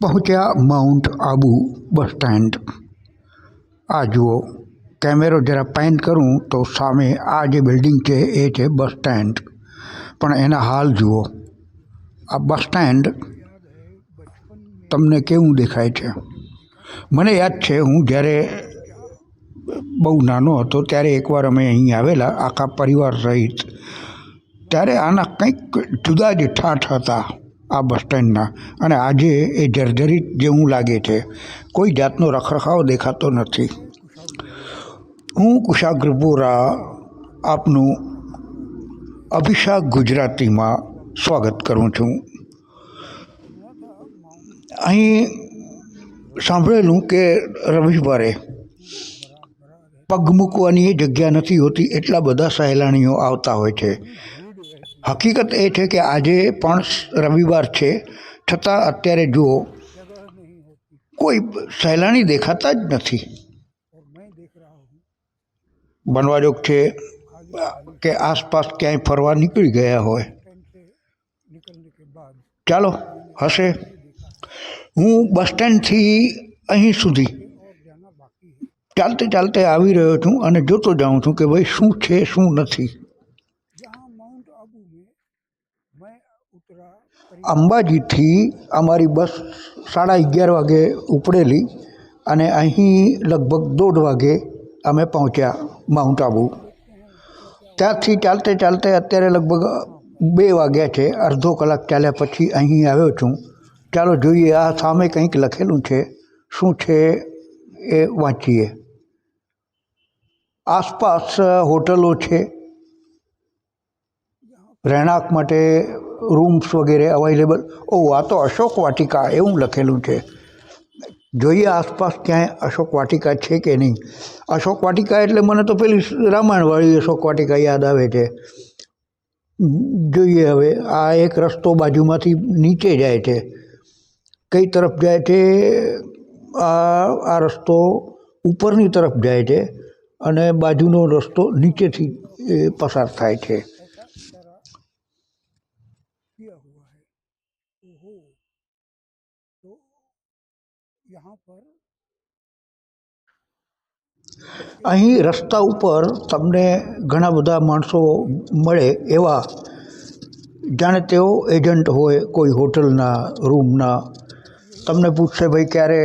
પહોંચ્યા mount Abu bus stand. આ જુઓ, કેમેરો જરા પેન કરું તો સામે આ જે બિલ્ડિંગ છે એ છે બસ સ્ટેન્ડ. પણ એના હાલ જુઓ, આ બસ સ્ટેન્ડ તમને કેવું દેખાય છે? મને યાદ છે, હું જ્યારે બહુ નાનો હતો ત્યારે એકવાર અમે અહીં આવેલા આખા પરિવાર સહિત, ત્યારે આના કંઈક જુદા જ ઠાઠ હતા. આ બસ સ્ટેન્ડના. અને આજે એ જર્જરિત જેવું લાગે છે, કોઈ જાતનો રખરખાવ દેખાતો નથી. હું કુશાગ્ર બોરા આપનું અભિષાક ગુજરાતીમાં સ્વાગત કરું છું. અહીં સાંભળેલું કે રવિવારે પગ મૂકવાની એ જગ્યા નથી હોતી, એટલા બધા સહેલાણીઓ આવતા હોય છે. હકીકત એ છે કે આજે પણ રવિવાર છે, છતાં અત્યારે જુઓ, કોઈ સહેલાણી દેખાતા જ નથી. બનવાજોગ છે કે આસપાસ ક્યાંય ફરવા નીકળી ગયા હોય. ચાલો, હશે. હું બસ સ્ટેન્ડથી અહીં સુધી ચાલતે ચાલતે આવી રહ્યો છું અને જોતો જાઉં છું કે ભાઈ શું છે, શું નથી. અંબાજીથી અમારી બસ સાડા અગિયાર વાગે ઉપડેલી અને અહીં લગભગ દોઢ વાગે અમે પહોંચ્યા માઉન્ટ આબુ. ત્યાંથી ચાલતે ચાલતે અત્યારે લગભગ બે વાગ્યા છે, અડધો કલાક ચાલ્યા પછી અહીં આવ્યો છું. ચાલો જોઈએ આ સામે કંઈક લખેલું છે, શું છે એ વાંચીએ. આસપાસ હોટલો છે રહેણાંક માટે રૂમ્સ વગેરે અવેલેબલ ઓ આ તો અશોક વાટિકા એવું લખેલું છે. જોઈએ આસપાસ ક્યાંય અશોક વાટિકા છે કે નહીં. અશોક વાટિકા એટલે મને તો પેલી રામાયણવાળી અશોક વાટિકા યાદ આવે છે. જોઈએ હવે, આ એક રસ્તો બાજુમાંથી નીચે જાય છે. કઈ તરફ જાય છે? આ આ રસ્તો ઉપરની તરફ જાય છે અને બાજુનો રસ્તો નીચેથી પસાર થાય છે. અહીં રસ્તા ઉપર તમને ઘણા બધા માણસો મળે એવા. જાણે તેઓ એજન્ટ હોય, કોઈ હોટલના, રૂમના. તમને પૂછશે, ભાઈ, ક્યારે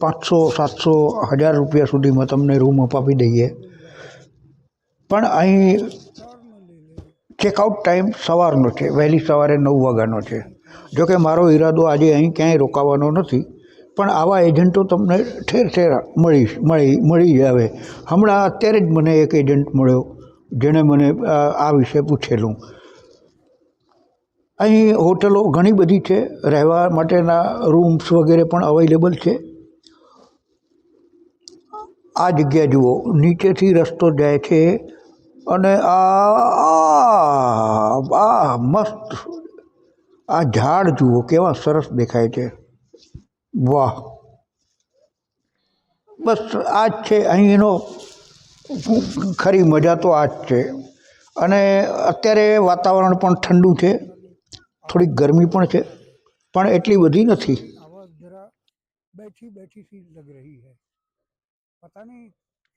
પાંચસો, સાતસો, હજાર રૂપિયા સુધીમાં તમને રૂમ અપાવી દઈએ? પણ અહીં ચેકઆઉટ ટાઈમ સવારનો છે, વહેલી સવારે નવ વાગ્યાનો છે. જોકે મારો ઈરાદો આજે અહીં ક્યાંય રોકાવાનો નથી. પણ આવા એજન્ટો તમને ઠેર ઠેર મળી મળી મળી જ આવે. હમણાં અત્યારે જ મને એક એજન્ટ મળ્યો, જેણે મને આ વિશે પૂછેલું. અહીં હોટલો ઘણી બધી છે, રહેવા માટેના રૂમ્સ વગેરે પણ અવેલેબલ છે. આ જગ્યા જુઓ, નીચેથી રસ્તો જાય છે અને આ આ મસ્ત આ ઝાડ જુઓ કેવા સરસ દેખાય છે વાહ બસ આ જ છે અહીંનો ખરી મજા તો આ જ છે અને અત્યારે વાતાવરણ પણ ઠંડુ છે થોડીક ગરમી પણ છે પણ એટલી બધી નથી आवाज़ जरा बैठी बैठी सी लग रही है पता नहीं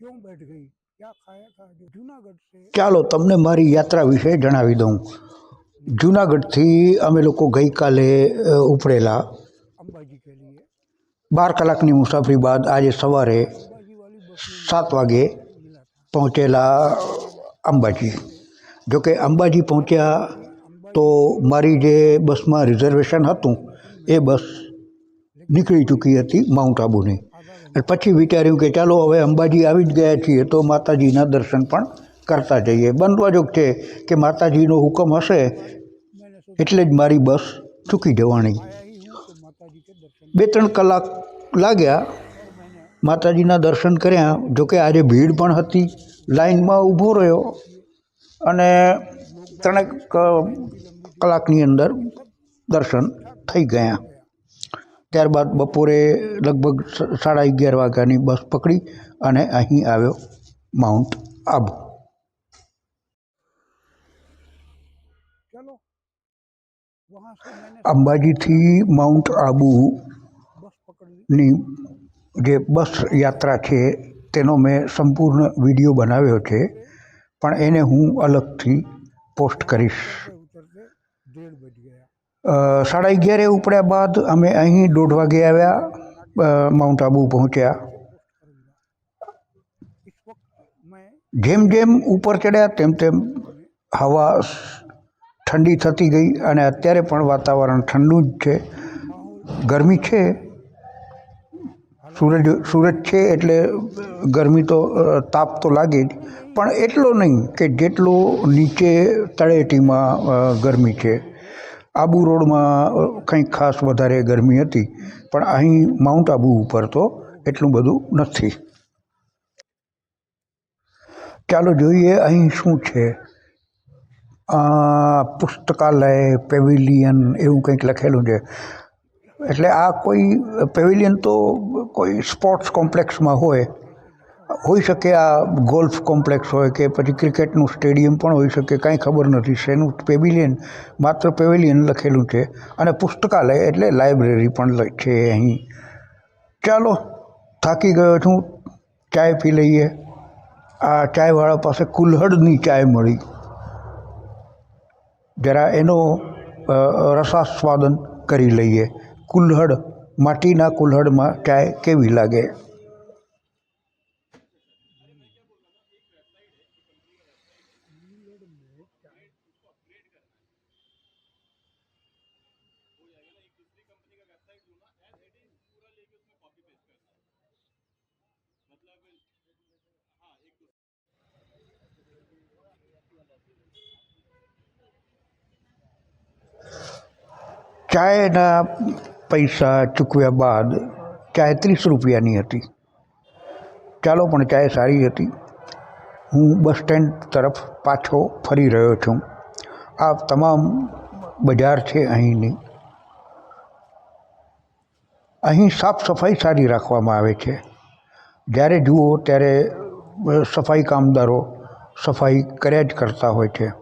क्यों बैठ गई क्या खाया था जो जूनागढ़ से ચાલો તમને મારી યાત્રા વિશે જણાવી દઉં જૂનાગઢથી અમે લોકો ગઈકાલે અ, ઉપડેલા अंबाजी के लिए બાર કલાકની મુસાફરી બાદ આજે સવારે સાત વાગે પહોંચેલા અંબાજી. જોકે અંબાજી પહોંચ્યા તો મારી જે બસમાં રિઝર્વેશન હતું, એ બસ નીકળી ચૂકી હતી માઉન્ટ આબુની. અને પછી વિચાર્યું કે ચાલો હવે અંબાજી આવી જ ગયા છીએ તો માતાજીના દર્શન પણ કરતા જઈએ. બંધવાજોગ છે કે માતાજીનો હુકમ હશે એટલે જ મારી બસ ચૂકી જવાની. બે ત્રણ કલાક લાગ્યા, માતાજીના દર્શન કર્યા. જોકે આજે ભીડ પણ હતી લાઈનમાં ઊભો રહ્યો અને ત્રણેક કલાકની અંદર દર્શન થઈ ગયા. ત્યારબાદ બપોરે લગભગ સાડા અગિયાર વાગ્યાની બસ પકડી અને અહીં આવ્યો માઉન્ટ આબુ. અંબાજીથી માઉન્ટ આબુની જે બસ યાત્રા છે તેનો મેં સંપૂર્ણ વિડીયો બનાવ્યો છે પણ એને હું અલગથી પોસ્ટ કરીશ સાડા અગિયારે ઉપડ્યા બાદ અમે અહીં દોઢ વાગે આવ્યા માઉન્ટ આબુ પહોંચ્યા જેમ જેમ ઉપર ચડ્યા તેમ તેમ હવા ઠંડી થતી ગઈ અને અત્યારે પણ વાતાવરણ ઠંડુ જ છે. ગરમી છે. સૂરજ સૂરજ છે એટલે ગરમી તો તાપ તો લાગે જ. પણ એટલો નહીં કે જેટલો નીચે તળેટીમાં ગરમી છે. આબુ રોડમાં કંઈક ખાસ વધારે ગરમી હતી. પણ અહીં માઉન્ટ આબુ ઉપર તો એટલું બધું નથી. ચાલો જોઈએ અહીં શું છે. પુસ્તકાલય, પેવિલિયન એવું કંઈક લખેલું છે. એટલે આ કોઈ, પેવિલિયન તો કોઈ સ્પોર્ટ્સ કોમ્પ્લેક્સમાં હોય. હોઈ શકે આ ગોલ્ફ કોમ્પ્લેક્સ હોય કે પછી ક્રિકેટનું સ્ટેડિયમ પણ હોઈ શકે, કાંઈ ખબર નથી. શેનું પેવિલિયન? માત્ર પેવિલિયન લખેલું છે. અને પુસ્તકાલય એટલે લાઇબ્રેરી પણ છે અહીં. ચાલો, થાકી ગયો છું. ચાય પી લઈએ. આ ચાયવાળા પાસે કુલ્હડની ચાય મળી. જરા એનો રસાસ્વાદન કરી લઈએ. કુલ્હડ માટીના કુલ્હડમાં ચાય કેવી લાગે? ચાયના પૈસા ચૂકવ્યા બાદ ચાય ત્રીસ રૂપિયાની હતી. ચાલો પણ ચાય સારી હતી. હું બસ સ્ટેન્ડ તરફ પાછો ફરી રહ્યો છું. આ તમામ બજાર છે અહીંની. અહીં સાફ સફાઈ સારી રાખવામાં આવે છે. જ્યારે જુઓ ત્યારે સફાઈ કામદારો સફાઈ કર્યા જ કરતા હોય છે.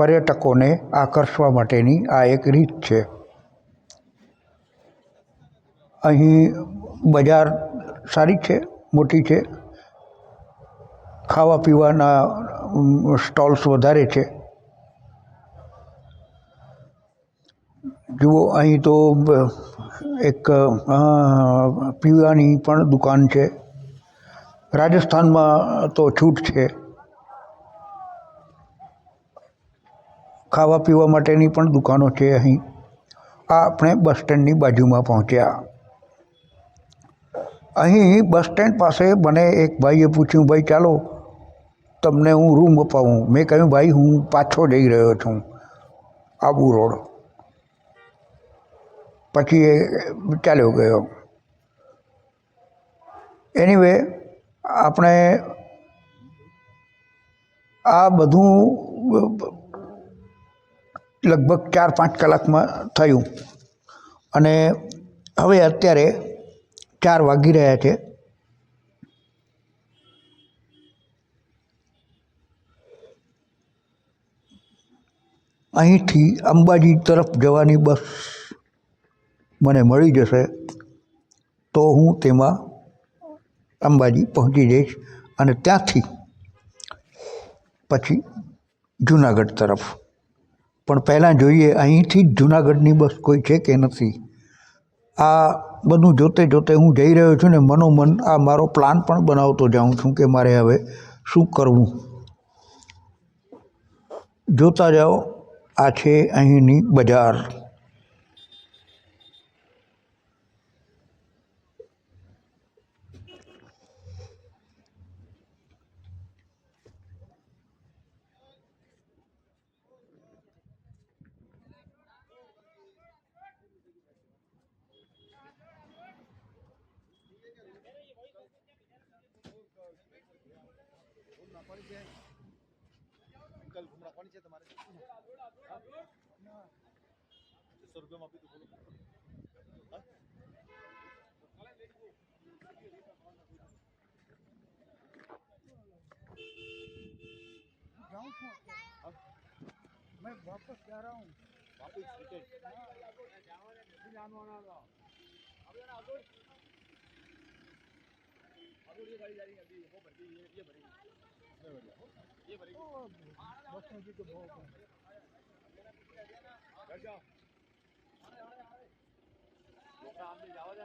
પર્યટકોને આકર્ષવા માટેની આ એક રીત છે. અહીં બજાર સારી છે, મોટી છે. ખાવા પીવાના સ્ટોલ્સ વધારે છે. જુઓ, અહીં તો એક પીવાની પણ દુકાન છે. રાજસ્થાનમાં તો છૂટ છે. ખાવા પીવા માટેની પણ દુકાનો છે અહીં. આ આપણે બસ સ્ટેન્ડની બાજુમાં પહોંચ્યા. અહીં બસ સ્ટેન્ડ પાસે મને એક ભાઈએ પૂછ્યું, ભાઈ, ચાલો, તમને હું રૂમ અપાવું. મેં કહ્યું, ભાઈ, હું પાછો જઈ રહ્યો છું, આબુ રોડ. પછી એ ચાલ્યો ગયો. એનીવે આપણે આ બધું લગભગ ચાર પાંચ કલાકમાં થયું. અને હવે અત્યારે ચાર વાગી રહ્યા છે. અહીંથી અંબાજી તરફ જવાની બસ મને મળી જશે તો હું તેમાં અંબાજી પહોંચી જઈશ અને ત્યાંથી પછી જુનાગઢ તરફ. પણ પહેલાં જોઈએ, અહીંથી જ જુનાગઢની બસ કોઈ છે કે નથી? આ બધું જોતે જોતે હું જઈ રહ્યો છું ને મનોમન આ મારો પ્લાન પણ બનાવતો જાઉં છું કે મારે હવે શું કરવું. જોતા જાઓ, આ છે અહીંની બજાર. होनी चाहिए तुम्हारे हाँ। सौ रुपये माफ़ी तो हाँ? जाऊँ हाँ। अब मैं वापस जा रहा हूँ। वापस रिटर्न। ये गाड़ी जा रही है। अभी वो भर गई ये ये भरी જવા દે